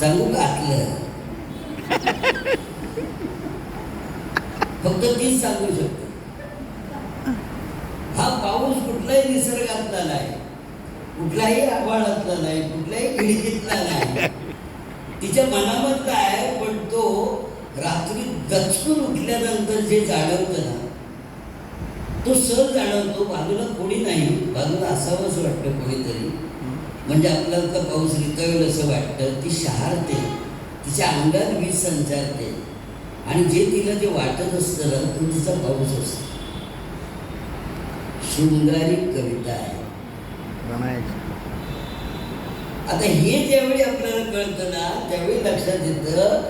चांगलं घातलं फक्त तीच सांगू शकतो. हा पाऊस कुठलाही निसर्गातला नाही. कुठलाही आभाळातला नाही कुठल्याही खिडकीतला नाही. तिच्या मनामधला आहे पण तो रात्री दचकून उठल्यानंतर जे जाणवतं ना तो सहज जाणवतो. बाजूला कोणी नाही बाजूला असावंच वाटतं कोणीतरी. म्हणजे आपल्याला तर पाऊस रितवेल असं वाटतं. ती शहारते तिच्या अंगात वीज संचारते. आणि जे तिला जे वाटत असतं ना तो तिचा पाऊस असतो. शृंगारिक कविता आहे. आता हे ज्यावेळी आपल्याला कळतं ना त्यावेळी लक्षात येतं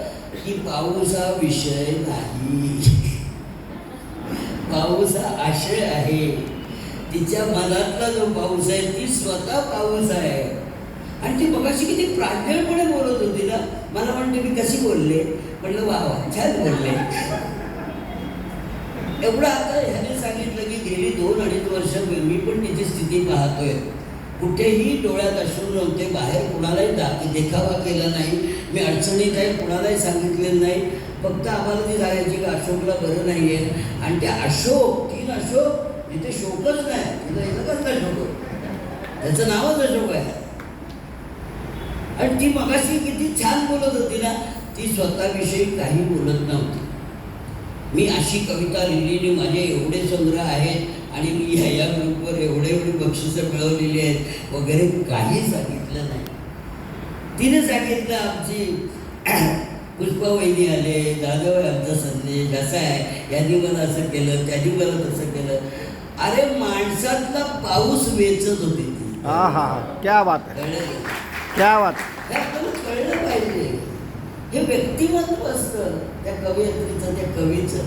की पाऊस हा विषय नाही. पाऊस हा आशय आहे. तिच्या मनातला जो पाऊस आहे ती स्वतः पाऊस आहे. कशी किती प्रांजळपणे बोलत होती ना. मला म्हणते मी कशी बोलले? म्हणलं वा वा छान बोलले. एवढं आता ह्याने सांगितलं की गेली दोन अडीच वर्ष मी पण तिची स्थिती पाहतोय. कुठेही डोळ्यात अश्रू नव्हते बाहेर कुणालाही दा देखावा केला नाही. मी अडचणीत आहे कुणालाही सांगितलेलं नाही. फक्त आम्हाला ती सांगायची की अशोकला बरं नाही आहे आणि ते अशोक तीन अशोक इथे शोकच नाही. तिथं कसला शोक त्याचं नावच अशोक आहे. आणि ती मगाशी किती छान बोलत होती ना ती स्वतःविषयी काही बोलत नव्हती. मी अशी कविता लिहिलेली माझे एवढे संग्रह आहेत आणि मी ह्या या ग्रुपवर एवढे एवढे बक्षिसं मिळवलेली आहेत वगैरे काही सांगितलं नाही. तिने सांगितलं आमची पुष्पा वहिनी आले जाधव आहे आमचा संदेश असा आहे यांनी मला असं केलं त्यांनी मला तसं केलं. अरे माणसातला पाऊस वेचत होती ती. हा हा क्या बात त्या कळलं हे कळलं पाहिजे. हे व्यक्तिमत्व असतं त्या कवयत्रीचं त्या कवीचं.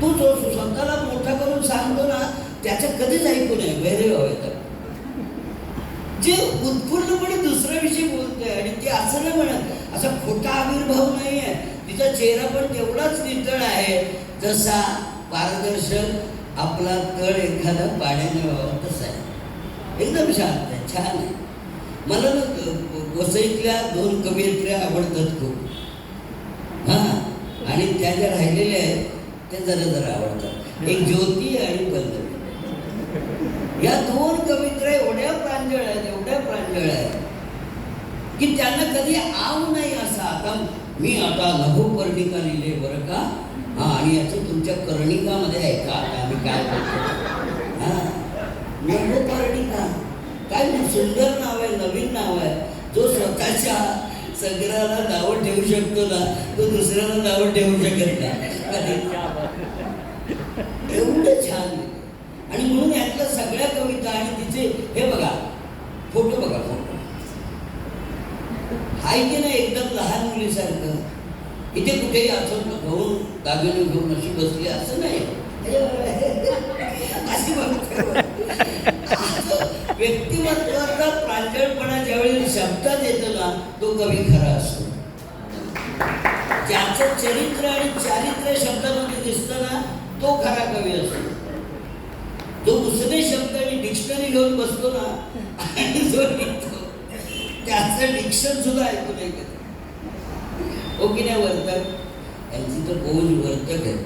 तू जो स्वतःला मोठा करून सांगतो ना त्याचं कधीच ऐकू नये वैरे व्हावे तर. जे उत्फुल्लपणे दुसऱ्याविषयी बोलतोय आणि ते असं नाही म्हणत असा खोटा आविर्भाव नाही आहे. तिचा चेहरा पण तेवढाच नितळ आहे जसा पारदर्शक आपला तळ एखादा पाण्याने व्हावा तसा आहे. एकदम शांत आहे छान आहे. मला ना वसईतल्या दोन कवयित्र्या आवडतात खूप. हां. आणि त्या ज्या राहिलेल्या आहेत त्या जरा जरा आवडतात. एक ज्योती आणि पल्लवी या दोन कवित्र्या एवढ्या प्रांजळ आहेत एवढ्या प्रांजळ आहेत की त्यांना कधी आव नाही असा. आता मी आता लघुपर्णिका लिहिले बरं का? हा आणि याचं तुमच्या कर्णिकामध्ये आहे का आता आम्ही काय करतो हा. लघुपर्णिका काय सुंदर नाव आहे नवीन नाव आहे. जो स्वतःच्या संग्रहाला नावं ठेवू शकतो ना तो दुसऱ्याला नावं ठेवू शकत नाही. एवढं छान आणि म्हणून यातल्या सगळ्या कविता आणि तिचे हे बघा फोटो बघा फोटो. हाय की नाही एकदम लहान मुलीसारखं. इथे कुठेही असं घेऊन दागिने घेऊन अशी बसली असं नाही. अशी बघ व्यक्तिमत्वाचा प्रांजळपणा ज्यावेळी शब्दात येतो ना तो कवी खरा असतो. ज्याचं चरित्र आणि चारित्र्य शब्दामध्ये दिसतं ना तो खरा कवी असतो. जो दुसरे शब्द आणि डिक्शनरी घेऊन बसतो ना आणि जो लिहितो त्याचं डिक्शन सुद्धा ऐकू नाही घेत. हो की नाही वर्तक? यांची तर गोल वर्तक आहे.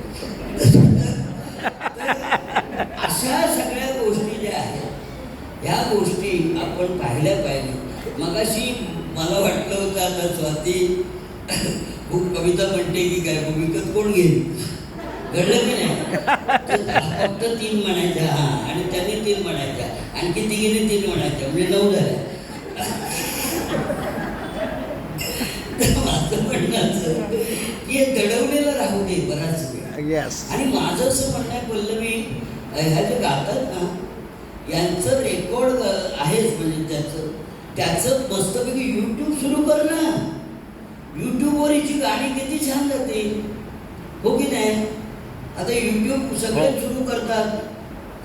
अशा सगळ्या ह्या गोष्टी आपण पाहिल्या पाहिजे. मगाशी मला वाटलं होतं आता स्वाती खूप कविता म्हणते की काय विकत कोण घेईल? घडलं की नाही? फक्त तीन म्हणायच्या हा आणि त्यांनी तीन म्हणायच्या आणखी तिघीने तीन म्हणायच्या म्हणजे नऊ झाल्या. माझं म्हणणं असं की हे दडवलेलं राहू दे बराच वेळ. येस आणि माझं असं म्हणणं आहे पल्लवी ह्या जे गातात ना यांचं रेकॉर्ड आहेच म्हणजे त्याचं. त्याचं मस्तपैकी यूट्यूब सुरू कर ना. यूट्यूबवर हिची गाणी किती छान जाते. हो की नाही? आता यूट्यूब सगळे सुरू करतात.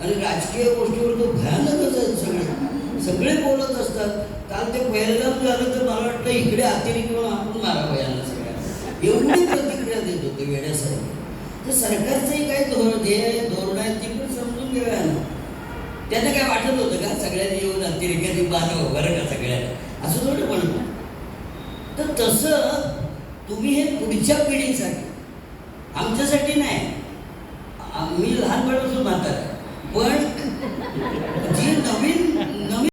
आणि राजकीय गोष्टीवर तो भयानकच आहेत सगळे. सगळे बोलत असतात. काल ते पहिलगाम झालं तर मला वाटतं इकडे अतिरेक म्हणून आपण मारावं यांना सगळ्या एवढी प्रतिक्रिया देत होते वेड्यासारखी तर सरकारचंही काही धोरण ध्येय धोरण आहे ती त्यांना काय वाटत होतं का सगळ्यांनी येऊन अतिरिक्त बांधव? बरं का सगळ्यांना? असं थोडं म्हणून तर तसं तुम्ही हे पुढच्या पिढीसाठी आमच्यासाठी नाही. मी लहानपणापासून म्हणतात. पण जी नवीन